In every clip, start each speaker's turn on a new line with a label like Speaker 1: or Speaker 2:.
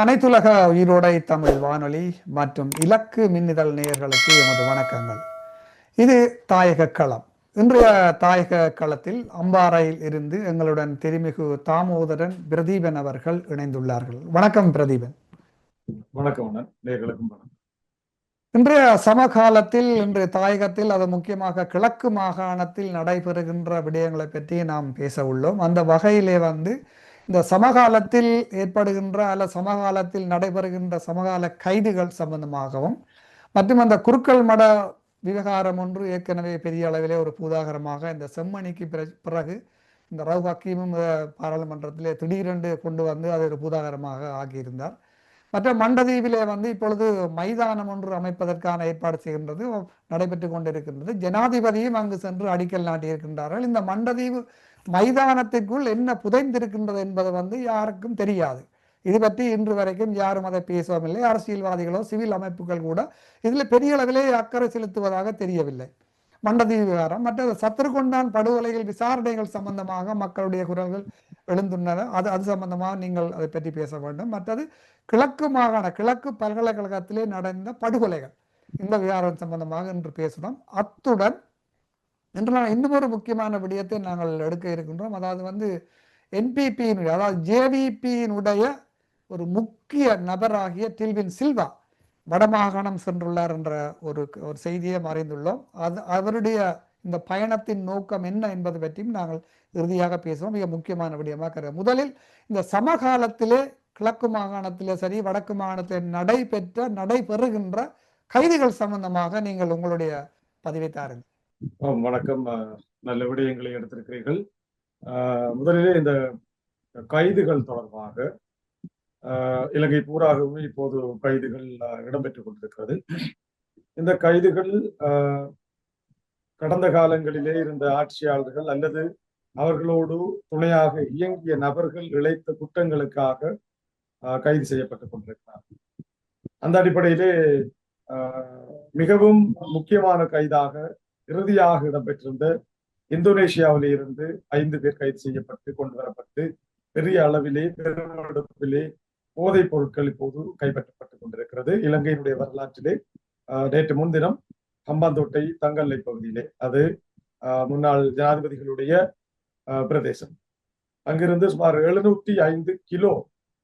Speaker 1: அனைத்துலக உயிரோடை தமிழ் வானொலி மற்றும் இலக்கு மின்னிதழ் நேயர்களுக்கு எமது வணக்கங்கள். இது தாயக களம். இன்றைய தாயக களத்தில் அம்பாறையில் இருந்து எங்களுடன் திருமிகு தாமோதரன் பிரதீபன் அவர்கள் இணைந்துள்ளார்கள். வணக்கம் பிரதீபன்.
Speaker 2: வணக்கம் நேர்களுக்கும் வணக்கம்.
Speaker 1: இன்றைய சமகாலத்தில் இன்று தாயகத்தில் அது முக்கியமாக கிழக்கு மாகாணத்தில் நடைபெறுகின்ற விடயங்களை பற்றி நாம் பேச உள்ளோம். அந்த வகையிலே வந்து இந்த சமகாலத்தில் ஏற்படுகின்ற அல்ல சமகாலத்தில் நடைபெறுகின்ற சமகால கைதுகள் சம்பந்தமாகவும் மற்றும் அந்த குருக்கள் மட விவகாரம் ஒன்று ஏற்கனவே பெரிய அளவிலே ஒரு பூதாகரமாக இந்த செம்மணிக்கு பிறகு இந்த ரவு ஹக்கீமும் பாராளுமன்றத்திலே திடீரென்று கொண்டு வந்து அது ஒரு பூதாகரமாக ஆக்கியிருந்தார் மற்ற மண்டதீவிலே வந்து இப்பொழுது மைதானம் ஒன்று அமைப்பதற்கான ஏற்பாடு செய்கின்றது நடைபெற்று கொண்டிருக்கின்றது. ஜனாதிபதியும் அங்கு சென்று அடிக்கல் நாட்டியிருக்கின்றார்கள். இந்த மண்டதீவு மைதானத்திற்குள் என்ன புதைந்திருக்கின்றது என்பது வந்து யாருக்கும் தெரியாது. இது பற்றி இன்று வரைக்கும் யாரும் அதை பேசவும் இல்லை அரசியல்வாதிகளோ சிவில் அமைப்புகள் கூட இதில் பெரிய அளவிலே அக்கறை செலுத்துவதாக தெரியவில்லை. மண்டதீவு விவகாரம் மற்றது சத்துருக்கொண்டான் படுகொலைகள் விசாரணைகள் சம்பந்தமாக மக்களுடைய குரல்கள் எழுந்துள்ளன. அது அது சம்பந்தமாக நீங்கள் அதை பற்றி பேச வேண்டும். மற்றது கிழக்கு மாகாண கிழக்கு பல்கலைக்கழகத்திலே நடந்த படுகொலைகள். இந்த விவகாரம் சம்பந்தமாக இன்று பேசணும் அத்துடன் என்றால் இன்னும் ஒரு முக்கியமான விடயத்தை நாங்கள் எடுக்க இருக்கின்றோம். அதாவது வந்து என்பிபியினுடைய அதாவது ஜேவிபியினுடைய ஒரு முக்கிய நபராகிய டில்வின் சில்வா வடமாகாணம் சென்றுள்ளார் என்ற ஒரு ஒரு செய்தியை மறைந்துள்ளோம் அது அவருடைய இந்த பயணத்தின் நோக்கம் என்ன என்பது பற்றியும் நாங்கள் இறுதியாக பேசுவோம். மிக முக்கியமான விடயமாக கருது முதலில் இந்த சமகாலத்திலே கிழக்கு மாகாணத்திலே சரி வடக்கு மாகாணத்திலே நடைபெற்ற நடைபெறுகின்ற கைதுகள் சம்பந்தமாக நீங்கள் உங்களுடைய பதிவை தாருங்கள்.
Speaker 2: வணக்கம். நல்ல விடயங்களை எடுத்திருக்கிறீர்கள். முதலிலே இந்த கைதுகள் தொடர்பாக இலங்கை பூராகவே இப்போது கைதுகள் இடம்பெற்றுக் கொண்டிருக்கிறது. இந்த கைதுகள் கடந்த காலங்களிலே இருந்த ஆட்சியாளர்கள் அல்லது அவர்களோடு துணையாக இயங்கிய நபர்கள் இழைத்த குற்றங்களுக்காக அஹ், கைது செய்யப்பட்டுக் கொண்டிருக்கிறார்கள் அந்த அடிப்படையிலே மிகவும் முக்கியமான கைதாக இறுதியாக இடம்பெற்றிருந்த இந்தோனேஷியாவிலே இருந்து ஐந்து பேர் கைது செய்யப்பட்டு கொண்டு வரப்பட்டு பெரிய அளவிலே பெருமளவிலே போதைப் பொருட்கள் இப்போது கைப்பற்றப்பட்டுக் கொண்டிருக்கிறது. இலங்கையினுடைய வரலாற்றிலே நேற்று முன்தினம் ஹம்பாந்தோட்டை தங்கல்லை பகுதியிலே அது ஆஹ், முன்னாள் ஜனாதிபதிகளுடைய பிரதேசம். அங்கிருந்து சுமார் எழுநூற்றி ஐந்து கிலோ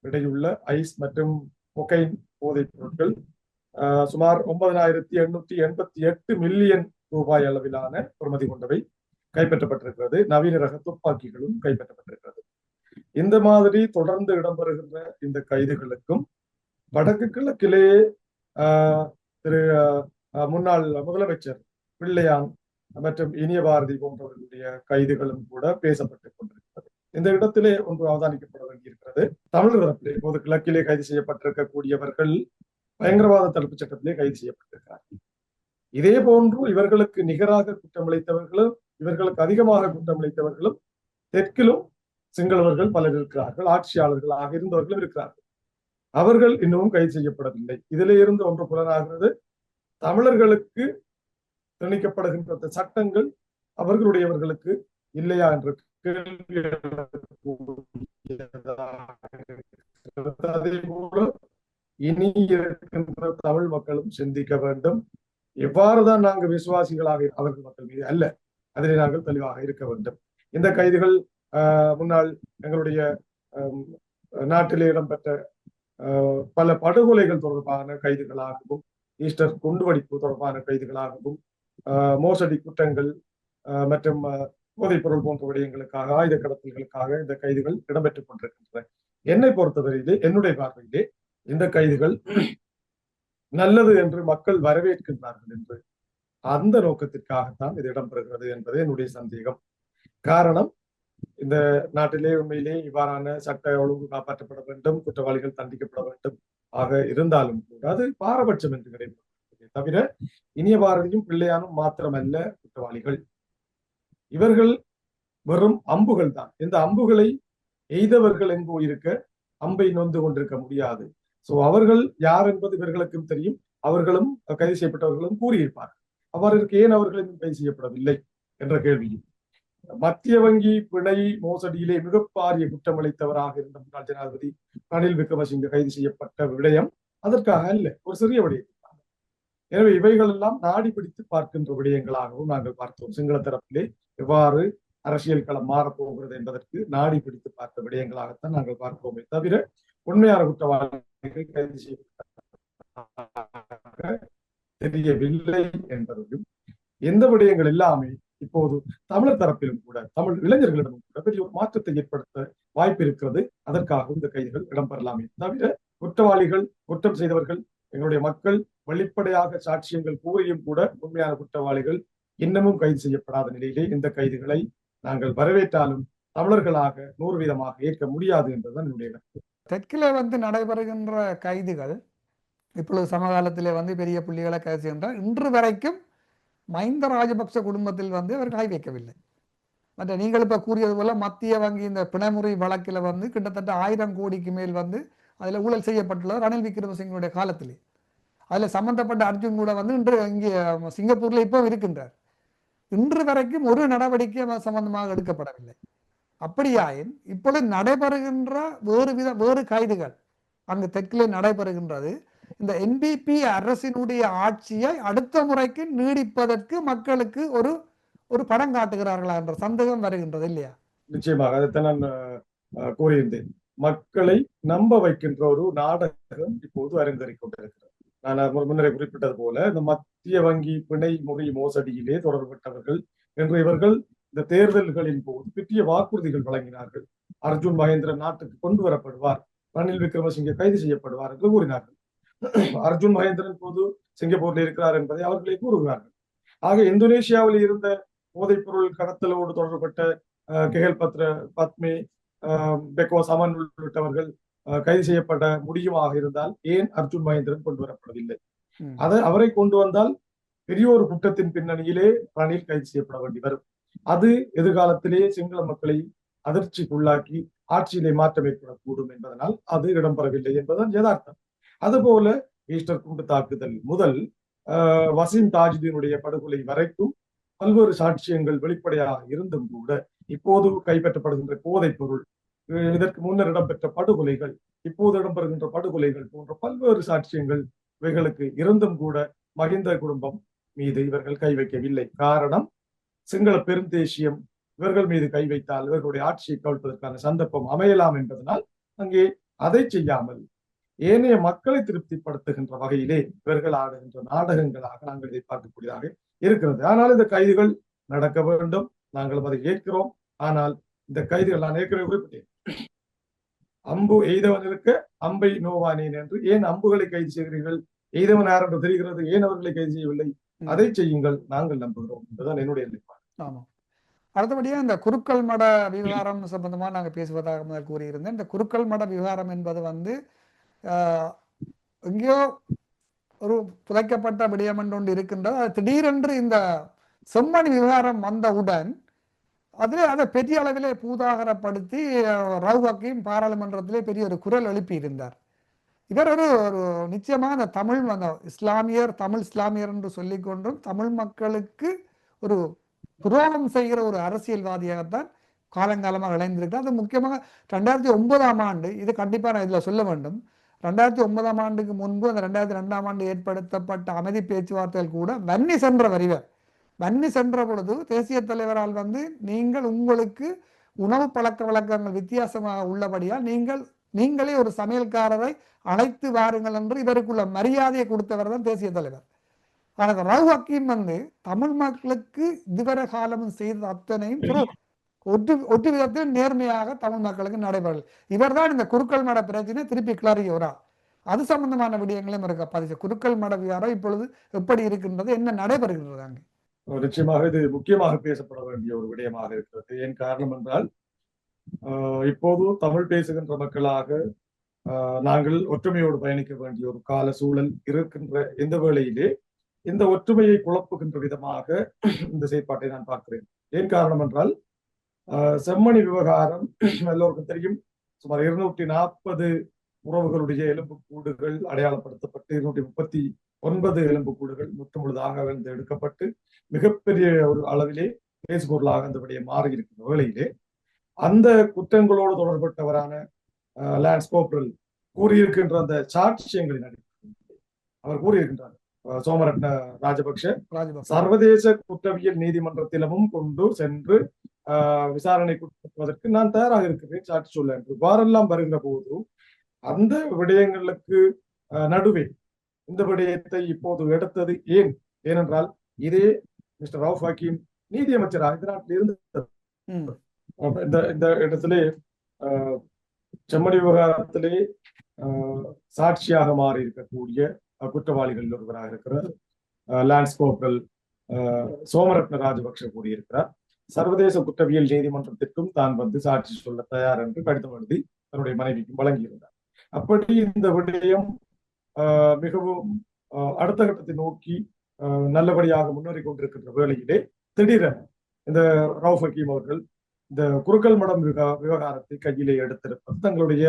Speaker 2: இடையுள்ள ஐஸ் மற்றும் கொகைன் போதைப் பொருட்கள் சுமார் ஒன்பதனாயிரத்தி எண்ணூத்தி எண்பத்தி எட்டு மில்லியன் ரூபாய் அளவிலான பெறுமதி கொண்டவை கைப்பற்றப்பட்டிருக்கிறது. நவீன ரக துப்பாக்கிகளும் கைப்பற்றப்பட்டிருக்கிறது. இந்த மாதிரி தொடர்ந்து இடம்பெறுகின்ற இந்த கைதுகளுக்கும் வடக்கு கிழக்கிலே ஆஹ், திரு முன்னாள் முதலமைச்சர் பிள்ளையான் மற்றும் இனிய பாரதி போன்றவர்களுடைய கைதுகளும் கூட பேசப்பட்டுக் கொண்டிருக்கிறது. இந்த இடத்திலே ஒன்று அவதானிக்கப்பட வேண்டியிருக்கிறது. தமிழ் தரப்பிலே இப்போது கிழக்கிலே கைது செய்யப்பட்டிருக்கக்கூடியவர்கள் பயங்கரவாத தடுப்பு சட்டத்திலே கைது செய்யப்பட்டிருக்கிறார். இதே போன்று இவர்களுக்கு நிகராக குற்றமளித்தவர்களும் இவர்களுக்கு அதிகமாக குற்றமளித்தவர்களும் தெற்கிலும் சிங்களவர்கள் பலர் இருக்கிறார்கள் ஆட்சியாளர்களாக இருந்தவர்களும் இருக்கிறார்கள். அவர்கள் இன்னமும் கைது செய்யப்படவில்லை. இதிலே இருந்து ஒன்று புலனாகிறது. தமிழர்களுக்கு திணிக்கப்படுகின்ற சட்டங்கள் அவர்களுடையவர்களுக்கு இல்லையா என்ற கேள்வி அதே போல இனி இருக்கின்ற தமிழ் மக்களும் சிந்திக்க வேண்டும். எவ்வாறுதான் நாங்கள் விசுவாசிகளாக அவர்கள் மக்கள் மீது அல்ல அதில் நாங்கள் தெளிவாக இருக்க வேண்டும். இந்த கைதுகள் ஆஹ், முன்னாள் எங்களுடைய நாட்டிலே இடம்பெற்ற ஆஹ், பல படுகொலைகள் தொடர்பான கைதுகளாகவும் ஈஸ்டர் குண்டுவெடிப்பு தொடர்பான கைதுகளாகவும் ஆஹ், மோசடி குற்றங்கள் ஆஹ், மற்றும் போதைப்பொருள் பொருள் போன்ற விடயங்களுக்காக ஆயுத கடத்தல்களுக்காக இந்த கைதுகள் இடம்பெற்றுக் கொண்டிருக்கின்றன. என்னை பொறுத்தவரையிலே என்னுடைய பார்வையிலே இந்த கைதுகள் நல்லது என்று மக்கள் வரவேற்கின்றார்கள் என்று அந்த நோக்கத்திற்காகத்தான் இது இடம்பெறுகிறது என்பது என்னுடைய சந்தேகம். காரணம் இந்த நாட்டிலே உண்மையிலே இவ்வாறான சட்ட ஒழுங்கு காப்பாற்றப்பட வேண்டும் குற்றவாளிகள் தண்டிக்கப்பட வேண்டும். ஆக இருந்தாலும் கூட அது பாரபட்சம் என்று கிடையாது தவிர இனிய பாரதியும் பிள்ளையானும் மாத்திரமல்ல குற்றவாளிகள். இவர்கள் வெறும் அம்புகள் தான் இந்த அம்புகளை எய்தவர்கள் எங்கோ இருக்க அம்பை நொந்து கொண்டிருக்க முடியாது. சோ அவர்கள் யார் என்பது இவர்களுக்கும் தெரியும். அவர்களும் கைது செய்யப்பட்டவர்களும் கூறியிருப்பார்கள். அவருக்கு ஏன் அவர்கள் இன்னும் கைது செய்யப்படவில்லை என்ற கேள்வியும். மத்திய வங்கி பிணை மோசடியிலே மிக பாரிய குற்றமளித்தவராக இருந்த முன்னாள் ஜனாதிபதி ரணில் விக்ரமசிங்க கைது செய்யப்பட்ட விடயம் அதற்காக அல்ல ஒரு சிறிய விடயம். எனவே இவைகள் எல்லாம் நாடி பிடித்து பார்க்கின்ற விடயங்களாகவும் நாங்கள் பார்த்தோம். சிங்கள தரப்பிலே எவ்வாறு அரசியல் களம் மாறப்போகிறது என்பதற்கு நாடி பிடித்து பார்த்த விடயங்களாகத்தான் நாங்கள் பார்ப்போமே தவிர உண்மையான குற்றவாளிகள் கைது செய்ய தெரியவில்லை என்பதையும் எந்த விடயங்கள் எல்லாமே இப்போது தமிழர் தரப்பிலும் கூட தமிழ் இளைஞர்களிடமும் கூட பெரிய ஒரு மாற்றத்தை ஏற்படுத்த வாய்ப்பு இருக்கிறது. அதற்காக இந்த கைதுகள் இடம்பெறலாமே தவிர குற்றவாளிகள் குற்றம் செய்தவர்கள் எங்களுடைய மக்கள் வெளிப்படையாக சாட்சியங்கள் கூறியும் கூட உண்மையான குற்றவாளிகள் இன்னமும் கைது செய்யப்படாத நிலையிலே இந்த கைதுகளை நாங்கள் வரவேற்றாலும் தமிழர்களாக நூறு வீதமாக ஏற்க முடியாது என்பதுதான் என்னுடைய கருத்து.
Speaker 1: தெற்கிலே வந்து நடைபெறுகின்ற கைதுகள் இப்பொழுது சமகாலத்திலே வந்து பெரிய புள்ளிகளை கைது செய்கின்றார் இன்று வரைக்கும் மஹிந்த ராஜபக்ச குடும்பத்தில் வந்து அவர் கை வைக்கவில்லை. மற்ற நீங்கள் இப்போ கூறியது போல மத்திய வங்கி இந்த பிணமுறை வழக்கில் வந்து கிட்டத்தட்ட ஆயிரம் கோடிக்கு மேல் வந்து அதில் ஊழல் செய்யப்பட்டுள்ளது ரணில் விக்ரமசிங்கனுடைய காலத்திலே. அதில் சம்பந்தப்பட்ட அர்ஜுன் கூட வந்து இன்று இங்கே சிங்கப்பூரில் இப்போ இருக்கின்றார். இன்று வரைக்கும் ஒரு நடவடிக்கை சம்பந்தமாக எடுக்கப்படவில்லை. அப்படியாயின் இப்பொழுது நடைபெறுகின்ற வேறு வித வேறு கைதுகள் அங்கு தெற்கிலே நடைபெறுகின்றது. இந்த என்பிபி அரசினுடைய ஆட்சியை அடுத்த முறைக்கு நீடிப்பதற்கு மக்களுக்கு ஒரு ஒரு படம் காட்டுகிறார்களா என்ற சந்தேகம் வருகின்றது இல்லையா?
Speaker 2: நிச்சயமாக அதைத்தான் நான் அஹ், கூறியிருந்தேன். மக்களை நம்ப வைக்கின்ற ஒரு நாடகம் இப்போது அரங்கேறிக் கொண்டிருக்கிறது. நான் முன்னரே குறிப்பிட்டது போல இந்த மத்திய வங்கி பிணை முறை மோசடியிலே தொடர்பட்டவர்கள் என்று இவர்கள் இந்த தேர்தல்களின் போது பெரிய வாக்குறுதிகள் வழங்கினார்கள். அர்ஜுன் மகேந்திரன் நாட்டுக்கு கொண்டு வரப்படுவார். ரணில் விக்ரமசிங்கே கைது செய்யப்படுவார் என்று கூறினார்கள். அர்ஜுன் மகேந்திரன் போது சிங்கப்பூரில் இருக்கிறார் என்பதை அவர்களே கூறுகிறார்கள். ஆக இந்தோனேஷியாவில் இருந்த போதைப் பொருள் கடத்தலோடு தொடர்பட்ட கெஹல் பத்ர பத்மி பெக்கோ சமன் உள்ளிட்டவர்கள் கைது செய்யப்பட முடியுமாக இருந்தால் ஏன் அர்ஜுன் மகேந்திரன் கொண்டு வரப்படவில்லை. அதை அவரை கொண்டு வந்தால் பெரிய ஒரு குற்றத்தின் பின்னணியிலே ரணில் கைது செய்யப்பட வேண்டி வரும். அது எதிர்காலத்திலேயே சிங்கள மக்களை அதிர்ச்சிக்குள்ளாக்கி ஆட்சியிலே மாற்றம் ஏற்படக்கூடும் என்பதனால் அது இடம்பெறவில்லை என்பதுதான் யதார்த்தம். அதுபோல ஈஸ்டர் குண்டு தாக்குதல் முதல் ஆஹ், வசீம் தாஜுதீனுடைய படுகொலை வரைக்கும் பல்வேறு சாட்சியங்கள் வெளிப்படையாக இருந்தும் கூட இப்போது கைப்பற்றப்படுகின்ற போதைப் பொருள் இதற்கு முன்னர் இடம்பெற்ற படுகொலைகள் இப்போது இடம்பெறுகின்ற படுகொலைகள் போன்ற பல்வேறு சாட்சியங்கள் இவைகளுக்கு இருந்தும் கூட மகிந்த குடும்பம் மீது இவர்கள் கை வைக்கவில்லை. காரணம் சிங்கள பெருந்தேசியம் இவர்கள் மீது கை வைத்தால் இவர்களுடைய ஆட்சியை கவிழ்ப்பதற்கான சந்தர்ப்பம் அமையலாம் என்பதனால் அங்கே அதை செய்யாமல் ஏனைய மக்களை திருப்திப்படுத்துகின்ற வகையிலே இவர்கள் ஆடுகின்ற நாடகங்களாக நாங்கள் இதை பார்க்கக்கூடியதாக இருக்கிறது. ஆனால் இந்த கைதுகள் நடக்க வேண்டும். நாங்கள் அதை ஏற்கிறோம். ஆனால் இந்த கைதுகள் நான் ஏற்கனவே குறிப்பிட்டேன். அம்பு எய்தவன் இருக்க அம்பை நோவானேன் என்று ஏன் அம்புகளை கைது செய்கிறீர்கள்? எய்தவன் யார் என்று தெரிகிறது. ஏன் அவர்களை கைது செய்யவில்லை. அதை செய்யுங்கள். நாங்கள் நம்புகிறோம். என்பதுதான் என்னுடைய நிலைப்பாடு
Speaker 1: ஆமாம் அடுத்தபடியாக இந்த குருக்கள் மட விவகாரம் சம்பந்தமாக நாங்கள் பேசுவதாக முதல் கூறியிருந்தேன். இந்த குருக்கள் மட விவகாரம் என்பது வந்து எங்கேயோ ஒரு புதைக்கப்பட்ட விடயம் என்று ஒன்று இருக்கின்றது. அது திடீரென்று இந்த செம்மணி விவகாரம் வந்தவுடன் அதில் அதை பெரிய அளவிலே பூதாகரப்படுத்தி அஹ், பாராளுமன்றத்திலே பெரிய ஒரு குரல் எழுப்பியிருந்தார். இவர் ஒரு ஒரு நிச்சயமாக அந்த தமிழ் அந்த இஸ்லாமியர் தமிழ் இஸ்லாமியர் என்று சொல்லிக்கொண்டும் தமிழ் மக்களுக்கு ஒரு துரோகம் செய்கிற ஒரு அரசியல்வாதியாகத்தான் காலங்காலமாக விளைந்திருக்கிறார் அது முக்கியமாக ரெண்டாயிரத்தி ஒன்பதாம் ஆண்டு இது கண்டிப்பாக நான் இதில் சொல்ல வேண்டும். ரெண்டாயிரத்தி ஒன்பதாம் ஆண்டுக்கு முன்பு அந்த ரெண்டாயிரத்தி ரெண்டாம் ஆண்டு ஏற்படுத்தப்பட்ட அமைதி பேச்சுவார்த்தைகள் கூட வன்னி சென்ற வரிவர் வன்னி சென்ற பொழுது தேசிய தலைவரால் வந்து நீங்கள் உங்களுக்கு உணவு பழக்க வழக்கங்கள் வித்தியாசமாக உள்ளபடியால் நீங்கள் நீங்களே ஒரு சமையல்காரரை அழைத்து வாருங்கள் என்று இவருக்குள்ள மரியாதையை கொடுத்தவர் தான் தேசிய தலைவர். ஆனால் ரவு ஹக்கீம் வந்து தமிழ் மக்களுக்கு இதுவரை காலமும் செய்த அத்தனையும். ஒட்டு ஒட்டு விதத்தில் நேர்மையாக தமிழ் மக்களுக்கு நடைபெறல இவர்தான் இந்த குருக்கள் மட பிரச்சனை திருப்பி கிளறியோரா அது சம்பந்தமான விடயங்களும் இருக்க பதிச்சு குருக்கள் மட விவகாரம் இப்பொழுது எப்படி இருக்கின்றது என்ன நடைபெறுகின்றது அங்கே?
Speaker 2: நிச்சயமாக இது முக்கியமாக பேசப்பட வேண்டிய ஒரு விடயமாக இருக்கிறது. ஏன் காரணம் என்றால் இப்போது தமிழ் பேசுகின்ற மக்களாக நாங்கள் ஒற்றுமையோடு பயணிக்க வேண்டிய ஒரு கால சூழல் இருக்கின்ற இந்த வேளையிலே இந்த ஒற்றுமையை குழப்புகின்ற விதமாக இந்த செயற்பாட்டை நான் பார்க்கிறேன். ஏன் காரணம் என்றால் ஆஹ் செம்மணி விவகாரம் எல்லோருக்கும் தெரியும். சுமார் இருநூற்றி நாற்பது உறவுகளுடைய எலும்புக்கூடுகள் அடையாளப்படுத்தப்பட்டு இருநூற்றி முப்பத்தி ஒன்பது எலும்புக்கூடுகள் முற்று முழுதாக வந்து எடுக்கப்பட்டு மிகப்பெரிய ஒரு அளவிலே பேசுபொருளாக அந்த மாறி இருக்கிற வேளையிலே அந்த குற்றங்களோடு தொடர்பட்டவரான லேண்ட்ஸ் கோப்ரல் கூறியிருக்கின்ற அந்த சாட்சியங்களின் அடிப்படையில். அவர் கூறியிருக்கின்றார் சோமரட்ன ராஜபக்ஷ.
Speaker 1: ராஜபக்ச
Speaker 2: சர்வதேச குற்றவியல் நீதிமன்றத்திலமும் கொண்டு சென்று ஆஹ், விசாரணைக்கு உட்படுத்துவதற்கு நான் தயாராக இருக்கிறேன் சாட்சி சொல்ல என்று. இவ்வாறெல்லாம் வருகிற போது அந்த விடயங்களுக்கு நடுவே இந்த விடயத்தை இப்போது எடுத்தது ஏன்? ஏனென்றால் இதே மிஸ்டர் ரவுஃப் ஹக்கீம் நீதியமைச்சராக இந்த நாட்டில் இருந்து
Speaker 1: ம்,
Speaker 2: அப்ப இந்த இந்த இடத்திலே ஆஹ், செம்மணி விவகாரத்திலே சாட்சியாக மாறி இருக்கக்கூடிய குற்றவாளிகளில் குற்றவாளிகள் ஒருவராக இருக்கிறார். லான்ஸ் கோப்ரல் சோமரத்ன ராஜபக்ஷ கூறியிருக்கிறார் சர்வதேச குற்றவியல் நீதிமன்றத்திற்கும் தான் வந்து சாட்சி சொல்ல தயார் என்று கடிதம் எழுதி தன்னுடைய மனைவிக்கும் வழங்கியிருந்தார். அப்படி இந்த விடயம் மிகவும் அடுத்த கட்டத்தை நோக்கி நல்லபடியாக முன்னேறி கொண்டிருக்கின்ற வேளையிலே திடீரென இந்த ரவுஃப் ஹக்கீம் அவர்கள் இந்த குறுக்கல் மடம் விவகா- விவகாரத்தை கையிலே எடுத்திருப்பது தங்களுடைய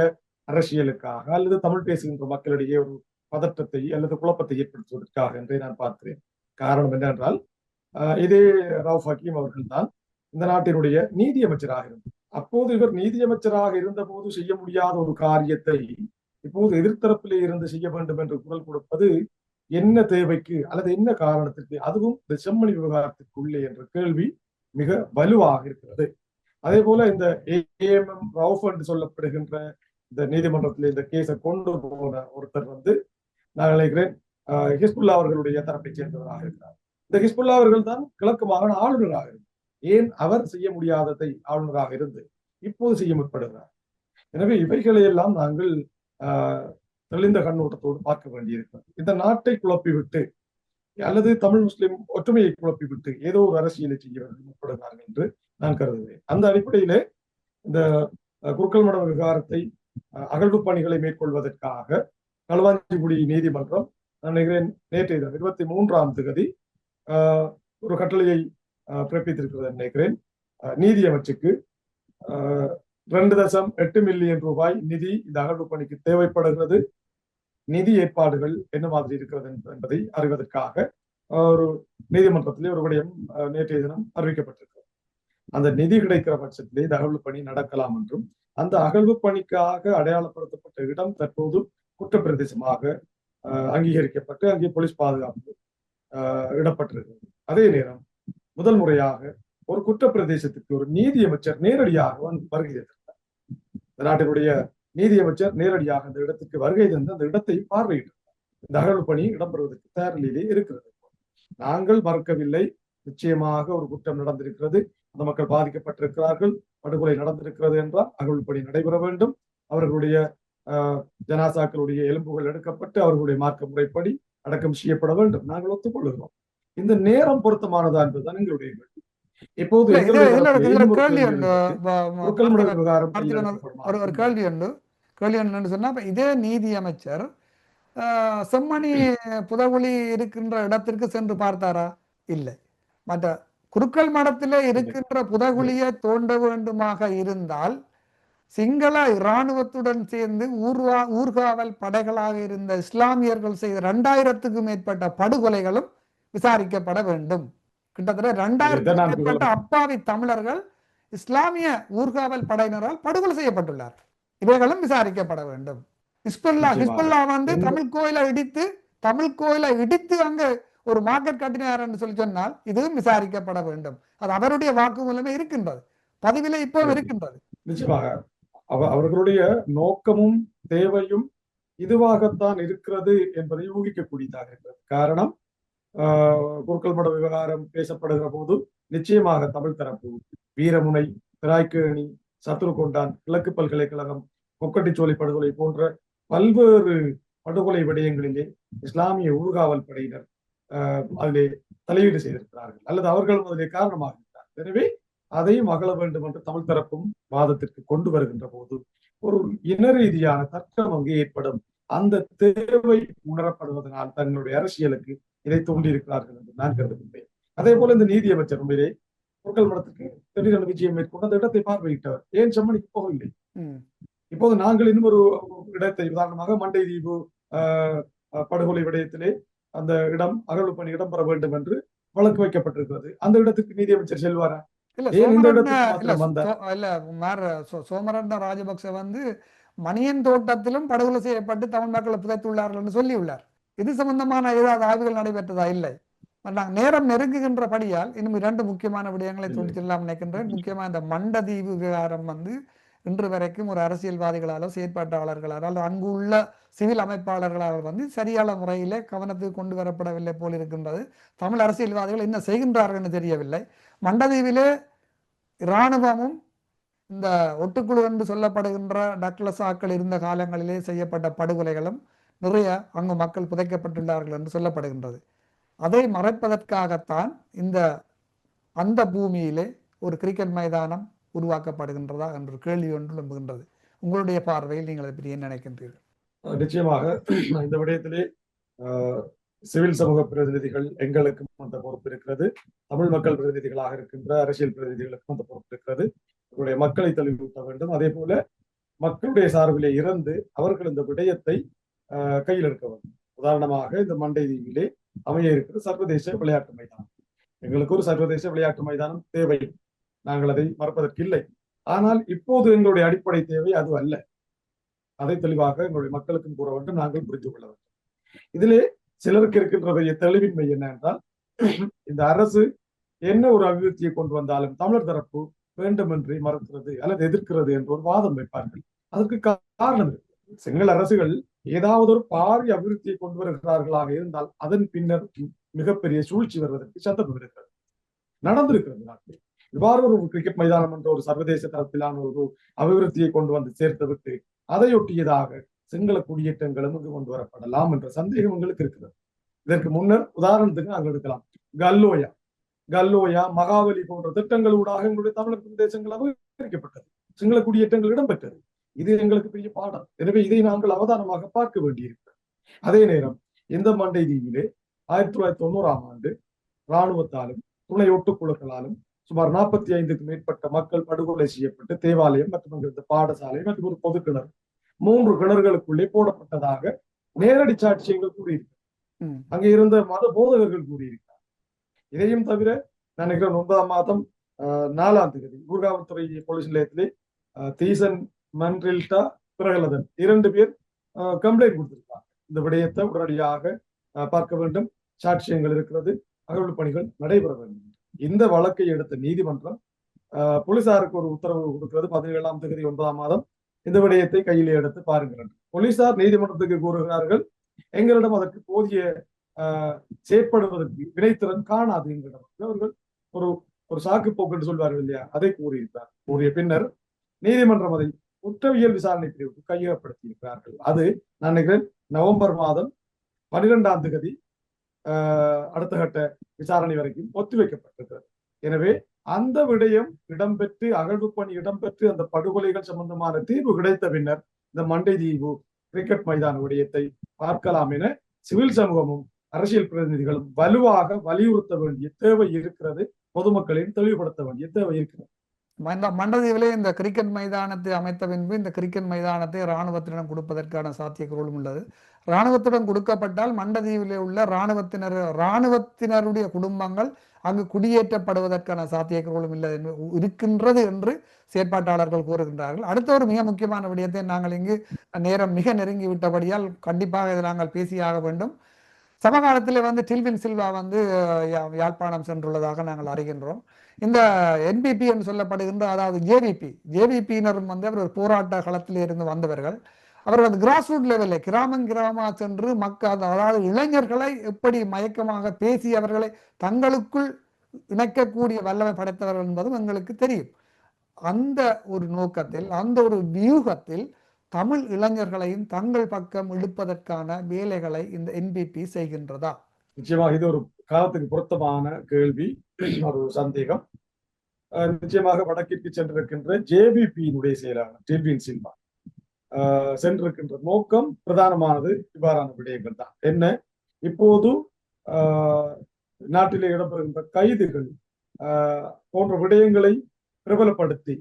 Speaker 2: அரசியலுக்காக அல்லது தமிழ் பேசுகின்ற மக்களிடையே ஒரு பதற்றத்தை அல்லது குழப்பத்தை ஏற்படுத்துவதற்காக என்றே நான் பார்க்கிறேன். காரணம் என்னவென்றால் இதே ரவுஃப் ஹக்கீம் அவர்கள் தான் இந்த நாட்டினுடைய நீதியமைச்சராக இருந்தார். அப்போது இவர் நீதியமைச்சராக இருந்த போது செய்ய முடியாத ஒரு காரியத்தை இப்போது எதிர்த்தரப்பிலே இருந்து செய்ய வேண்டும் என்று குரல் கொடுப்பது என்ன தேவைக்கு அல்லது என்ன காரணத்திற்கு அதுவும் இந்த செம்மணி விவகாரத்திற்குள்ளே என்ற கேள்வி மிக வலுவாக இருக்கிறது. அதே போல இந்த ஏஎம்எம் ரவுஃப் என்று சொல்லப்படுகின்ற இந்த நீதிமன்றத்தில் இந்த கேஸை கொண்டு போன ஒருத்தர் வந்து நான் நினைக்கிறேன் ஹிஸ்புல்லா அவர்களுடைய தரப்பை சேர்ந்தவராக இருக்கிறார். இந்த ஹிஸ்புல்லா அவர்கள் தான் கிழக்கு மாகாண ஆளுநராக இருந்தார் ஏன் அவர் செய்ய முடியாததை ஆளுநராக இருந்து இப்போது செய்ய முற்படுகிறார். எனவே இவைகளை எல்லாம் நாங்கள் ஆஹ், தெளிந்த கண்ணோட்டத்தோடு பார்க்க வேண்டியிருக்கிறது. இந்த நாட்டை குழப்பிவிட்டு அல்லது தமிழ் முஸ்லிம் ஒற்றுமையை குழப்பிவிட்டு ஏதோ ஒரு அரசியலை செய்ய முற்படுகிறார்கள் என்று நான் கருதுகிறேன். அந்த அடிப்படையிலே இந்த குருக்கள் மடம் விவகாரத்தை அஹ், அகழ்வு பணிகளை மேற்கொள்வதற்காக களுவாஞ்சிக்குடி நீதிமன்றம் நான் நினைக்கிறேன் நேற்றைய தினம் இருபத்தி மூன்றாம் தேதி ஆஹ், ஒரு கட்டளையை பிறப்பித்திருக்கிறது நினைக்கிறேன். நீதியமைச்சுக்கு ஆஹ், ரெண்டு தசம் எட்டு மில்லியன் ரூபாய் நிதி இந்த அகழ்வு பணிக்கு தேவைப்படுகிறது. நிதி ஏற்பாடுகள் என்ன மாதிரி இருக்கிறது என்பதை அறிவதற்காக ஒரு நீதிமன்றத்திலே ஒரு விடயம் நேற்றைய தினம் அறிவிக்கப்பட்டிருக்கிறது. அந்த நிதி கிடைக்கிற பட்சத்திலே இந்த அகழ்வு பணி நடக்கலாம் என்றும் அந்த அகழ்வு பணிக்காக அடையாளப்படுத்தப்பட்ட இடம் தற்போது குற்றப்பிரதேசமாக ஆஹ், அங்கீகரிக்கப்பட்டு அங்கே போலீஸ் பாதுகாப்பு ஆஹ், இடப்பட்டிருக்கிறது அதே நேரம் முதல் முறையாக ஒரு குற்றப்பிரதேசத்துக்கு ஒரு நீதியமைச்சர் நேரடியாக வருகை தந்திருந்தார். இந்த நாட்டினுடைய நீதியமைச்சர் நேரடியாக அந்த இடத்துக்கு வருகை தந்து அந்த இடத்தை பார்வையிட்டிருந்தார். இந்த அகழ்வு பணி இடம்பெறுவதற்கு தயார் நிலையிலே இருக்கிறது. நாங்கள் மறுக்கவில்லை. நிச்சயமாக ஒரு குற்றம் நடந்திருக்கிறது. அந்த மக்கள் பாதிக்கப்பட்டிருக்கிறார்கள். படுகொலை நடந்திருக்கிறது என்றால் அகழ்வு பணி நடைபெற வேண்டும். அவர்களுடைய ஜனாசாக்களுடைய எலும்புகள் எடுக்கப்பட்டு அவர்களுடைய மார்க்க முறைப்படி அடக்கம் செய்யப்பட வேண்டும். நாங்கள் ஒத்துக்கொள்கிறோம். இந்த நேரம் பொருத்தமானதா என்பதுதான் எங்களுடைய கேள்வி. இப்போது?
Speaker 1: ஒரு கேள்வி உண்டு. கேள்வி என்னன்னு சொன்னா இதே நீதி அமைச்சர் செம்மணி புதகுழி இருக்கின்ற இடத்திற்கு சென்று பார்த்தாரா? இல்லை. மற்ற குருக்கள் மடத்திலே இருக்கின்ற புதகுழியை தோண்ட வேண்டுமாக இருந்தால் சிங்கள இராணுவத்துடன் சேர்ந்து ஊர்வா ஊர்காவல் படைகளாக இருந்த இஸ்லாமியர்கள் செய்த இரண்டாயிரத்துக்கும் மேற்பட்ட படுகொலைகளும் விசாரிக்கப்பட வேண்டும். கிட்டத்தட்ட
Speaker 2: நான்
Speaker 1: மேற்பட்ட அப்பாவி தமிழர்கள் இஸ்லாமிய ஊர்காவல் படையினரால் படுகொலை செய்யப்பட்டுள்ளார். இவைகளும் விசாரிக்கப்பட வேண்டும். ஹிஸ்புல்லா. ஹிஸ்புல்லா வந்து தமிழ் கோயிலை இடித்து தமிழ் கோயிலை இடித்து அங்க ஒரு மார்க்கெட் கட்டினார் என்று சொல்லி சொன்னால் இதுவும் விசாரிக்கப்பட வேண்டும். அது அவருடைய வாக்குமூலமே இருக்கின்றது. பதிவிலே இப்போ. இருக்கின்றது.
Speaker 2: நிச்சயமாக. அவ- அவர்களுடைய நோக்கமும் தேவையும் இதுவாகத்தான் இருக்கிறது என்பதை ஊகிக்கக்கூடியதாக இருக்கிறது. காரணம் ஆஹ், குருக்கள் மட விவகாரம் பேசப்படுகிற போது நிச்சயமாக தமிழ் தரப்பு வீரமுனை திராய்க்கேணி சத்ருகொண்டான் கிழக்கு பல்கலைக்கழகம் கொக்கட்டிச்சோலை படுகொலை போன்ற பல்வேறு படுகொலை விடயங்களிலே இஸ்லாமிய ஊர்காவல் படையினர் ஆஹ், அதிலே தலையீடு செய்திருக்கிறார்கள். அல்லது அவர்களும் அதிலே காரணமாக இருக்கிறார்கள். எனவே அதையும் அகல வேண்டும் என்று தமிழ் தரப்பும் வாதத்திற்கு கொண்டு வருகின்ற போது ஒரு இன ரீதியான தர்க்கம் அங்கே ஏற்படும். அந்த தேவை உணரப்படுவதனால் தங்களுடைய அரசியலுக்கு இதை தூண்டியிருக்கிறார்கள் என்று நான் கருதுகின்றேன். அதே போல இந்த நீதியமைச்சர் உண்மையிலே பொருட்கள் மடத்துக்கு திடீரென விஜயம் மேற்கொண்டு அந்த இடத்தை பார்வையிட்டவர். ஏன் செம்மணிக்கு போகவில்லை. இப்போது நாங்கள் இன்னும் ஒரு இடத்தை உதாரணமாக மண்டை தீவு படுகொலை விடயத்திலே அந்த இடம் அகழ்வு பணி இடம்பெற வேண்டும் என்று வழக்கு வைக்கப்பட்டிருக்கிறது. அந்த இடத்துக்கு நீதியமைச்சர் செல்வாரா?
Speaker 1: இல்ல
Speaker 2: இடத்துக்கு
Speaker 1: இல்ல மாற ராஜபக்ச வந்து மணியன் தோட்டத்திலும் படுகொலை செய்யப்பட்டு தமிழ் மக்களை புதைத்துள்ளார்கள் என்று சொல்லியுள்ளார். இது சம்பந்தமான ஏதாவது ஆய்வுகள் நடைபெற்றதா? இல்லை. நாங்கள் நேரம் நெருங்குகின்றபடியால் இன்னும் இரண்டு முக்கியமான விடயங்களை. தொடுத்திடலாம் நினைக்கின்றேன். முக்கியமா இந்த மண்டதீவு விவகாரம் வந்து இன்று வரைக்கும் ஒரு அரசியல்வாதிகளாலோ செயற்பாட்டாளர்களாலோ அங்கு உள்ள சிவில் அமைப்பாளர்களால் வந்து சரியான முறையிலே கவனத்துக்கு கொண்டு வரப்படவில்லை போல் இருக்கின்றது. தமிழ் அரசியல்வாதிகள் என்ன செய்கின்றார்கள் என்று தெரியவில்லை. மண்டதீவிலே இராணுவமும் இந்த ஒட்டுக்குழு என்று சொல்லப்படுகின்ற டக்ளஸ் இருந்த காலங்களிலே செய்யப்பட்ட படுகொலைகளும் நிறைய அங்கு மக்கள் புதைக்கப்பட்டுள்ளார்கள் என்று சொல்லப்படுகின்றது. அதை மறைப்பதற்காகத்தான் இந்த அந்த பூமியிலே ஒரு கிரிக்கெட் மைதானம் உருவாக்கப்படுகின்றதா என்ற கேள்வி ஒன்று எழும்புகின்றது உங்களுடைய பார்வையில் நீங்கள் அதை பற்றி என்ன நினைக்கின்றீர்கள்?
Speaker 2: நிச்சயமாக இந்த விடயத்திலே சிவில் சமூக பிரதிநிதிகள் எங்களுக்கும் அந்த பொறுப்பு இருக்கிறது. தமிழ் மக்கள் பிரதிநிதிகளாக இருக்கின்ற அரசியல் பிரதிநிதிகளுக்கும் அந்த பொறுப்பு இருக்கிறது. அவருடைய மக்களை தெளிவூட்ட வேண்டும். அதே போல மக்களுடைய சார்பிலே இருந்து அவர்கள் இந்த விடயத்தை கையில் எடுக்க வேண்டும். உதாரணமாக இந்த மண்டை தீவிலே அமைய இருக்கிற சர்வதேச விளையாட்டு மைதானம். எங்களுக்கு ஒரு சர்வதேச விளையாட்டு மைதானம் தேவை. நாங்கள் அதை மறப்பதற்கு இல்லை. ஆனால் இப்போது எங்களுடைய அடிப்படை தேவை அது அல்ல. அதை தெளிவாக எங்களுடைய மக்களுக்கும் கூற வேண்டும். நாங்கள் புரிந்து கொள்ள வேண்டும். இதிலே சிலருக்கு இருக்கின்றதைய தெளிவின்மை என்ன என்றால் இந்த அரசு என்ன ஒரு அபிவிருத்தியை கொண்டு வந்தாலும் தமிழர் தரப்பு வேண்டுமென்றே மறுக்கிறது அல்லது எதிர்க்கிறது என்று ஒரு வாதம் வைப்பார்கள். அதற்கு காரணம் இருக்கு. செங்கல் அரசுகள் ஏதாவது ஒரு பாரிய அபிவிருத்தியை கொண்டு வருகிறார்களாக இருந்தால் அதன் பின்னர் மிகப்பெரிய சூழ்ச்சி வருவதற்கு சந்தர்ப்பம் இருக்கிறது நடந்திருக்கிறது நாட்டில். இவ்வாறு ஒரு கிரிக்கெட் மைதானம் என்ற ஒரு சர்வதேச தரத்திலான ஒரு அபிவிருத்தியை கொண்டு வந்து சேர்த்து விட்டு அதையொட்டியதாக சிங்கள குடியேற்றங்களும் இங்கு கொண்டு வரப்படலாம் என்ற சந்தேகம் எங்களுக்கு இருக்கிறது. இதற்கு முன்னர் உதாரணத்துக்கு நாங்கள் எடுக்கலாம். கல்லோயா. கல்லோயா மகாபலி போன்ற திட்டங்களூடாக எங்களுடைய தமிழர் பிரதேசங்கள் அபகரிக்கப்பட்டது. சிங்கள குடியேற்றங்கள் இடம்பெற்றது. இது எங்களுக்கு பெரிய பாடம். எனவே இதை நாங்கள் அவதானமாக பார்க்க வேண்டியிருக்கிறது. அதே நேரம் இந்த மண்டை தீவிலே ஆயிரத்தி தொள்ளாயிரத்தி தொண்ணூறாம் ஆண்டு இராணுவத்தாலும் துணை ஒட்டுக்குழுக்களாலும் சுமார் நாற்பத்தி ஐந்துக்கு மேற்பட்ட மக்கள் படுகொலை செய்யப்பட்டு தேவாலயம் மற்றும் பாடசாலை மற்றும் ஒரு பொதுக்கிணறு மூன்று கிணறுகளுக்குள்ளே போடப்பட்டதாக நேரடி சாட்சியங்கள் கூறியிருக்கு.
Speaker 1: ம்.
Speaker 2: அங்கே இருந்த மத போதகர்கள் கூறியிருக்கிறார். இதையும் தவிர நான் நினைக்கிறேன் ஒன்பதாம் மாதம் நாலாம் தேதி ஊர்காவல்துறை போலீஸ் நிலையத்திலே தீசன் மன்றில்டா பிரகலதன் இரண்டு பேர் கம்ப்ளைண்ட் கொடுத்திருக்காங்க இந்த விடயத்தை உடனடியாக பார்க்க வேண்டும். சாட்சியங்கள் இருக்கிறது. அகழ்வு பணிகள் நடைபெற வேண்டும். இந்த வழக்கை எடுத்த நீதிமன்றம் ஆஹ், போலீசாருக்கு ஒரு உத்தரவு கொடுக்கிறது. பதினேழாம் தேதி ஒன்பதாம் மாதம். இந்த விடயத்தை கையிலே எடுத்து பாருங்கள் போலீசார் நீதிமன்றத்துக்கு கூறுகிறார்கள் எங்களிடம் அதற்கு போதிய செயற்படுவதற்கு வினைத்திறன் காணாது எங்களிடம். அவர்கள் ஒரு ஒரு சாக்கு போக்கு என்று சொல்வார்கள் இல்லையா? அதை கூறியிருக்கிறார். கூறிய பின்னர் நீதிமன்றம் அதை குற்றவியல் விசாரணை பிரிவுக்கு கையகப்படுத்தியிருக்கிறார்கள். அது நான் நினைக்கிறேன் நவம்பர் மாதம் பனிரெண்டாம் தேதி ஆஹ், அடுத்த கட்ட விசாரணை வரைக்கும் ஒத்திவைக்கப்பட்டிருக்கிறது. எனவே அந்த விடயம் இடம்பெற்று அகழ்வு பணி இடம்பெற்று அந்த படுகொலைகள் சம்பந்தமான தீர்வு கிடைத்த பின்னர் இந்த மண்டை தீவு கிரிக்கெட் மைதான விடயத்தை பார்க்கலாம் என சிவில் சமூகமும் அரசியல் பிரதிநிதிகளும் வலுவாக வலியுறுத்த வேண்டிய தேவை இருக்கிறது. பொதுமக்களையும் தெளிவுபடுத்த வேண்டிய தேவை இருக்கிறது.
Speaker 1: இந்த மண்டதீவிலே இந்த கிரிக்கெட் மைதானத்தை அமைத்த பின்பு இந்த கிரிக்கெட் மைதானத்தை இராணுவத்திடம் கொடுப்பதற்கான சாத்தியக்கூறும் உள்ளது. இராணுவத்திடம் கொடுக்கப்பட்டால் மண்டதீவிலே உள்ள இராணுவத்தினர் இராணுவத்தினருடைய குடும்பங்கள் அங்கு குடியேற்றப்படுவதற்கான சாத்தியக்கூறுகளும் இல்லை என்று இருக்கின்றது என்று செயற்பாட்டாளர்கள் கூறுகின்றார்கள். அடுத்த ஒரு மிக முக்கியமான விடயத்தை நாங்கள் இங்கு நேரம் மிக நெருங்கி விட்டபடியால் கண்டிப்பாக இதை நாங்கள் பேசியாக வேண்டும். சமகாலத்தில் வந்து டில்வின் சில்வா வந்து யா- யாழ்ப்பாணம் சென்றுள்ளதாக நாங்கள் அறிகின்றோம். இந்த என்பிபி என்று சொல்லப்படுகின்ற அதாவது ஜேவிபி ஜேவிபியினரும் வந்து அவர் ஒரு போராட்ட களத்தில் இருந்து வந்தவர்கள். அவர்கள் அந்த கிராஸ் ரூட் லெவலில் கிராமம் கிராமமாக சென்று மக்கள் அதாவது இளைஞர்களை எப்படி மயக்கமாக பேசி அவர்களை தங்களுக்குள் இணைக்கக்கூடிய வல்லமை படைத்தவர்கள் என்பதும் எங்களுக்கு தெரியும். அந்த ஒரு நோக்கத்தில் அந்த ஒரு வியூகத்தில் தமிழ் இளைஞர்களையும் தங்கள் பக்கம் இழுப்பதற்கான வேலைகளை இந்த என்பிபி செய்கின்றதா?
Speaker 2: நிச்சயமாக இது ஒரு காலத்துக்கு பொருத்தமான கேள்வி ஒரு சந்தேகம். நிச்சயமாக வடக்கிற்கு சென்றிருக்கின்ற ஜேபிபியினுடைய செயலாளர் டெல்வின் சில்வா சென்றிருக்கின்ற நோக்கம் பிரதானமானது. இவ்வாறான விடயங்கள் தான் என்ன? இப்போது நாட்டிலே இடம்பெறுகின்ற கைதுகள் போன்ற விடயங்களை பிரபலப்படுத்தி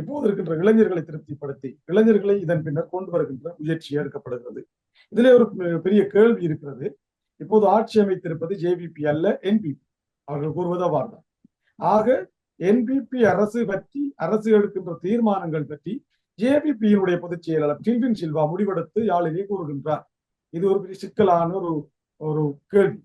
Speaker 2: இப்போது இருக்கின்ற இளைஞர்களை திருப்திப்படுத்தி இளைஞர்களை இதன் பின்னர் கொண்டு வருகின்ற முயற்சி எடுக்கப்படுகிறது. இதிலே ஒரு பெரிய கேள்வி இருக்கிறது. இப்போது ஆட்சி அமைத்திருப்பது ஜேபிபி அல்ல என்பிபி அவர்கள் கூறுவது அவ்வாறுதான். ஆக என்பிபி அரசு பற்றி அரசு எடுக்கின்ற தீர்மானங்கள் பற்றி ஜேபிபியினுடைய பொதுச் செயலாளர் டில்வின் சில்வா முடிவெடுத்து யாழிலே கூறுகின்றார். இது ஒரு பெரிய சிக்கலான ஒரு ஒரு கேள்வி.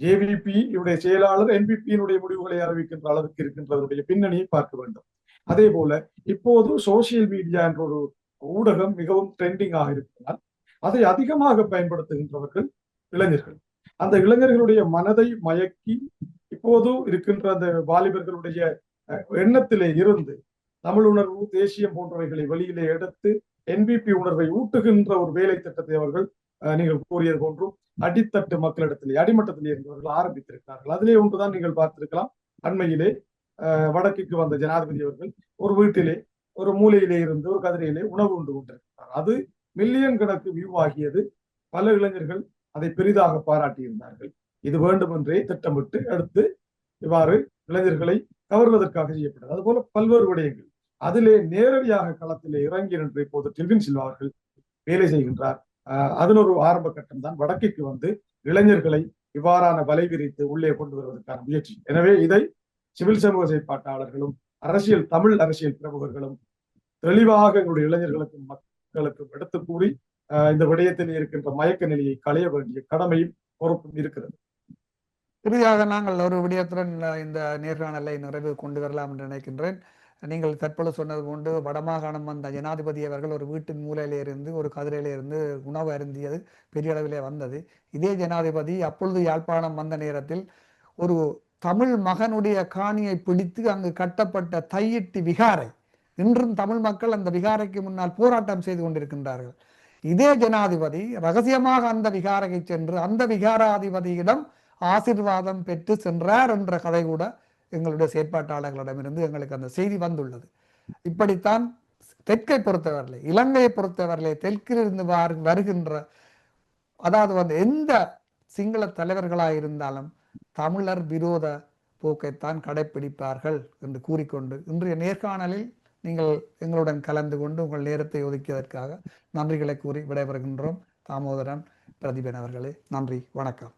Speaker 2: ஜேவிபி இவருடைய செயலாளர் என்பிபியினுடைய முடிவுகளை அறிவிக்கின்ற அளவுக்கு இருக்கின்றவருடைய பின்னணியை பார்க்க வேண்டும். அதே போல இப்போது சோசியல் மீடியா என்ற ஒரு ஊடகம் மிகவும் ட்ரெண்டிங்காக இருப்பதால் அதை அதிகமாக பயன்படுத்துகின்றவர்கள் இளைஞர்கள். அந்த இளைஞர்களுடைய மனதை மயக்கி இப்போது இருக்கின்ற அந்த வாலிபர்களுடைய அஹ், எண்ணத்திலே இருந்து தமிழ் உணர்வு தேசியம் போன்றவைகளை வெளியிலே எடுத்து என்பிபி உணர்வை ஊட்டுகின்ற ஒரு வேலை திட்டத்தை அவர்கள் அஹ், நீங்கள் கூறியது போன்றும் அடித்தட்டு மக்களிடத்திலே அடிமட்டத்திலே இருந்தவர்கள் ஆரம்பித்திருக்கிறார்கள். அதிலே ஒன்றுதான் நீங்கள் பார்த்திருக்கலாம். அண்மையிலே அஹ், வடக்குக்கு வந்த ஜனாதிபதி அவர்கள் ஒரு வீட்டிலே ஒரு மூலையிலே இருந்து ஒரு கதிரையிலே உணவு உண்டு கொண்டிருக்கிறார். அது மில்லியன் கணக்கு வியூ ஆகியது பல இளைஞர்கள் அதை பெரிதாக பாராட்டியிருந்தார்கள். இது வேண்டுமென்றே திட்டமிட்டு எடுத்து இவ்வாறு இளைஞர்களை கவர்வதற்காக செய்யப்பட்டது. அதுபோல பல்வேறு விடயங்கள். அதிலே நேரடியாக களத்திலே இறங்கி நின்று இப்போது டில்வின் சில்வா அவர்கள் வேலை செய்கின்றார். அதன் ஒரு ஆரம்ப கட்டம் தான். வடக்கிற்கு வந்து இளைஞர்களை இவ்வாறான வலை விரித்து உள்ளே கொண்டு வருவதற்கான முயற்சி. எனவே இதை சிவில் சமூக செயற்பாட்டாளர்களும் அரசியல் தமிழ் அரசியல் பிரமுகர்களும் தெளிவாக எங்களுடைய இளைஞர்களுக்கும் மக்களுக்கும் எடுத்து கூறி இந்த விடயத்தில் இருக்கின்ற மயக்க நிலையை களைய வேண்டிய கடமையும் பொறுப்பும் இருக்கிறது.
Speaker 1: இறுதியாக நாங்கள் ஒரு விடயத்துடன் இந்த நேர்காணலை நிறைவு கொண்டு வரலாம் என்று நினைக்கின்றேன். நீங்கள் தற்பொழுது சொன்னது கொண்டு வடமாகாணம் வந்த ஜனாதிபதி அவர்கள் ஒரு வீட்டின் மூலையிலே இருந்து ஒரு கதிரையிலே இருந்து உணவு அருந்தியது பெரிய அளவிலே வந்தது. இதே ஜனாதிபதி அப்பொழுது யாழ்ப்பாணம் வந்த நேரத்தில் ஒரு தமிழ் மகனுடைய காணியை பிடித்து அங்கு கட்டப்பட்ட தையிட்டு விகாரை இன்றும் தமிழ் மக்கள் அந்த விகாரைக்கு முன்னால் போராட்டம் செய்து கொண்டிருக்கின்றார்கள். இதே ஜனாதிபதி ரகசியமாக அந்த விகாரைக்கு சென்று அந்த விகாராதிபதியிடம் ஆசிர்வாதம் பெற்று சென்றார் என்ற கதை கூட எங்களுடைய செயற்பாட்டாளர்களிடமிருந்து எங்களுக்கு அந்த செய்தி வந்துள்ளது. இப்படித்தான் தெற்கை பொறுத்தவரையிலே இலங்கையை பொறுத்தவரையிலே தெற்கிலிருந்து வருகின்ற அதாவது வந்து எந்த சிங்கள தலைவர்களாக இருந்தாலும் தமிழர் விரோத போக்கைத்தான் கடைப்பிடிப்பார்கள் என்று கூறிக்கொண்டு இன்றைய நேர்காணலில் நீங்கள் எங்களுடன் கலந்து கொண்டு உங்கள் நேரத்தை ஒதுக்கியதற்காக நன்றிகளை கூறி விடைபெறுகின்றோம். தாமோதரன் பிரதிபன் அவர்களே நன்றி வணக்கம்.